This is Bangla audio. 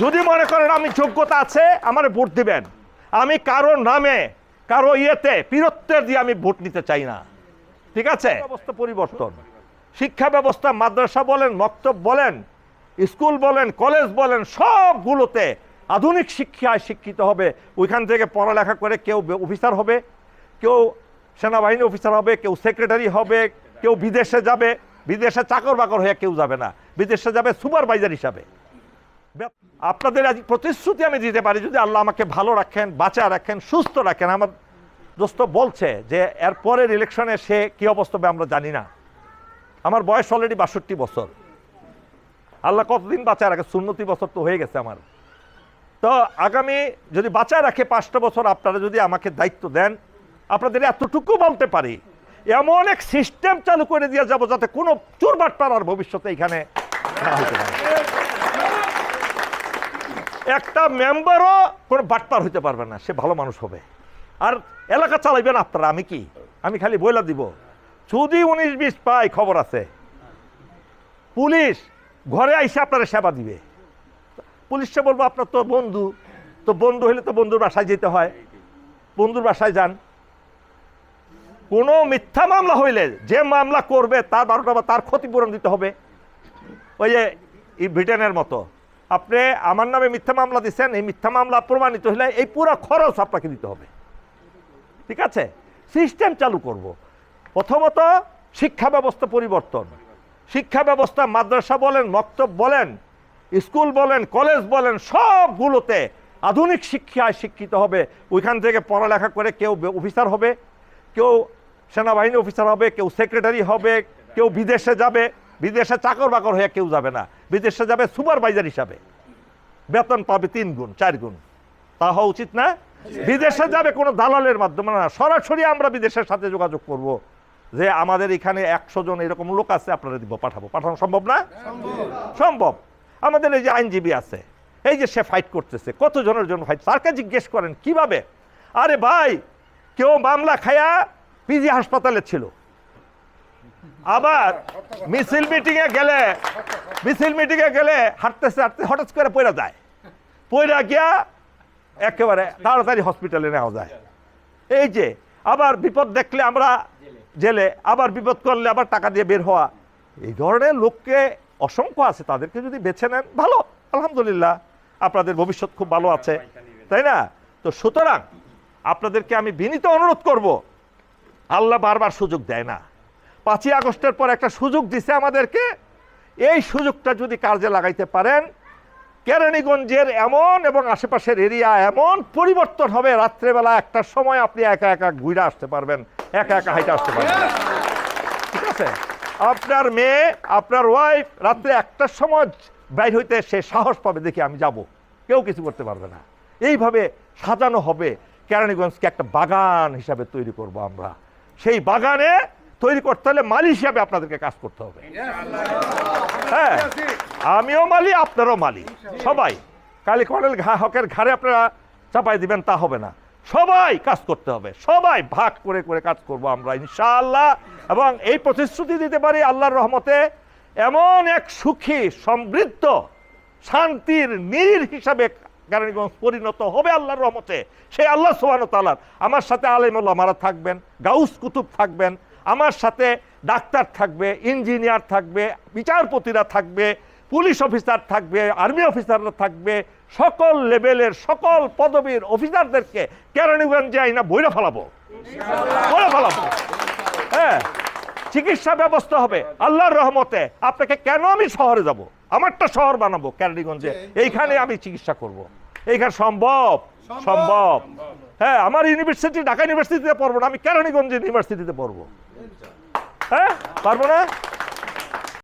যদি মনে করেন আমি যোগ্যতা আছে আমার ভোট দিবেন। আমি কারও নামে কারও ইয়েতে বীরত্বের দিয়ে আমি ভোট নিতে চাই না। ঠিক আছে? অবস্থা পরিবর্তন। শিক্ষা ব্যবস্থা মাদ্রাসা বলেন মক্তব বলেন স্কুল বলেন কলেজ বলেন সবগুলোতে আধুনিক শিক্ষায় শিক্ষিত হবে। ওইখান থেকে পড়ালেখা করে কেউ অফিসার হবে কেউ সেনাবাহিনী অফিসার হবে কেউ সেক্রেটারি হবে কেউ বিদেশে যাবে। বিদেশে চাকর বাকর হয়ে কেউ যাবে না। বিদেশে যাবে সুপারভাইজার হিসাবে। আপনাদের আজ প্রতিশ্রুতি আমি দিতে পারি, যদি আল্লাহ আমাকে ভালো রাখেন, বাঁচা রাখেন, সুস্থ রাখেন। আমার দোস্ত বলছে যে, এর পরের ইলেকশনে সে কি অবস্থা হবে আমরা জানি না। আমার বয়স অলরেডি বাষট্টি বছর। আল্লাহ কতদিন বাঁচায় রাখে? শূন্যতি বছর তো হয়ে গেছে আমার। তো আগামী যদি বাঁচায় রাখে পাঁচটা বছর, আপনারা যদি আমাকে দায়িত্ব দেন, আপনাদের এতটুকু বলতে পারি, এমন এক সিস্টেম চালু করে দিয়ে যাব যাতে কোনো চুরবাট পাড়ার ভবিষ্যতে এখানে না হতে পারে। একটা মেম্বারও কোনো বাটপার হইতে পারবে না, সে ভালো মানুষ হবে। আর এলাকা চালাইবেন আপনারা, আমি কি? আমি খালি বইলা দিব। যদি উনিশ বিশ পাই খবর আছে। পুলিশ ঘরে আইসে আপনারা সেবা দিবে। পুলিশকে বলব, আপনার তো বন্ধু তো বন্ধু হলে তো বন্ধুর বাসায় যেতে হয়। বন্ধুর বাসায় যান। কোনো মিথ্যা মামলা হইলে যে মামলা করবে, তার বারোটা বা তার ক্ষতিপূরণ দিতে হবে। ওই যে ব্রিটেনের মতো। আপনি আমার নামে মিথ্যা মামলা দিচ্ছেন এই মিথ্যা মামলা প্রমাণিত হলে এই পুরো খরচ আপনাকে দিতে হবে। ঠিক আছে? সিস্টেম চালু করব। প্রথমত শিক্ষা ব্যবস্থা পরিবর্তন। শিক্ষা ব্যবস্থা মাদ্রাসা বলেন, মক্তব বলেন, স্কুল বলেন, কলেজ বলেন, সবগুলোতে আধুনিক শিক্ষায় শিক্ষিত হবে। ওইখান থেকে পড়ালেখা করে কেউ অফিসার হবে, কেউ সেনাবাহিনী অফিসার হবে, কেউ সেক্রেটারি হবে, কেউ বিদেশে যাবে, বিদেশে চাকর বাকর হয়ে কেউ যাবে না। বিদেশে যাবে সুপারভাইজার হিসাবে। বেতন পাবে তিন গুণ চার গুণ। তা হওয়া উচিত না? বিদেশে যাবে কোনো দালালের মাধ্যমে না। সরাসরি আমরা বিদেশের সাথে যোগাযোগ করব যে আমাদের এখানে একশো জন এরকম লোক আছে আপনারা দিব পাঠাবো। পাঠানো সম্ভব না? সম্ভব। আমাদের এই যে আইনজীবী আছে এই যে সে ফাইট করতেছে কত জনের জন্য ফাইট তারকে জিজ্ঞেস করেন কীভাবে? আরে ভাই কেউ মামলা খায়া পিজি হাসপাতালে ছিল। আবার মিছিল মিটিংয়ে গেলে, মিছিল মিটিংয়ে গেলে হাঁটতেছে, হাঁটতে হঠাৎ করে পড়ে যায়। পড়া গিয়া একেবারে তাড়াতাড়ি হসপিটালে নেওয়া যায়। এই যে, আবার বিপদ দেখলে আমরা জেলে, আবার বিপদ করলে আবার টাকা দিয়ে বের হওয়া। এই ধরনের লোককে অসংখ্য আছে, তাদেরকে যদি বেছে নেন, ভালো। আলহামদুলিল্লাহ, আপনাদের ভবিষ্যৎ খুব ভালো আছে। তাই না? তো সুতরাং আপনাদেরকে আমি বিনীত অনুরোধ করব, আল্লাহ বারবার সুযোগ দেয় না। পাঁচই আগস্টের পর একটা সুযোগ দিছে আমাদেরকে। এই সুযোগটা যদি কাজে লাগাইতে পারেন, কেরানীগঞ্জের এমন এবং আশেপাশের এরিয়া এমন পরিবর্তন হবে, রাত্রেবেলা একটার সময় আপনি একা একা ঘুরে আসতে পারবেন, একা একা হাইটে আসতে পারবেন। ঠিক আছে? আপনার মেয়ে, আপনার ওয়াইফ রাত্রে একটার সময় বাইর হইতে সে সাহস পাবে দেখি আমি যাব। কেউ কিছু করতে পারবে না। এইভাবে সাজানো হবে, কেরানীগঞ্জকে একটা বাগান হিসাবে তৈরি করব আমরা। সেই বাগানে তৈরি করতে হলে মালি হিসাবে আপনাদেরকে কাজ করতে হবে। হ্যাঁ আমিও মালি, আপনারও মালি। সবাই, কালী কর্নেল ঘা হকের ঘাড়ে আপনারা চাপাই দিবেন, তা হবে না। সবাই কাজ করতে হবে। সবাই ভাগ করে করে কাজ করব আমরা, ইনশাআল্লাহ। এবং এই প্রতিশ্রুতি দিতে পারি আল্লাহর রহমতে, এমন এক সুখী, সমৃদ্ধ, শান্তির নীর হিসাবে কেরানীগঞ্জ পরিণত হবে আল্লাহর রহমতে। সেই আল্লাহ সোহান তালার আমার সাথে আলেমুল্লামারা থাকবেন, গাউস কুতুব থাকবেন আমার সাথে ডাক্তার থাকবে, ইঞ্জিনিয়ার থাকবে, বিচারপতিরা থাকবে, পুলিশ অফিসার থাকবে, আর্মি অফিসাররা থাকবে, সকল লেভেলের, সকল পদবীর অফিসারদেরকে কেরানীগঞ্জে আইনা বইরে ফেলাবো। বইরে ফেলাবো। হ্যাঁ চিকিৎসা ব্যবস্থা হবে, আল্লাহর রহমতে। আপনাকে কেন আমি শহরে যাব? আমারটা শহর বানাবো কেরানীগঞ্জে। এইখানে আমি চিকিৎসা করব। এইখানে সম্ভব। সম্ভব? হ্যাঁ আমার ইউনিভার্সিটি ঢাকা ইউনিভার্সিটিতে পড়ব না। আমি কেরানীগঞ্জ ইউনিভার্সিটিতে পড়ব। হ্যাঁ পারব না?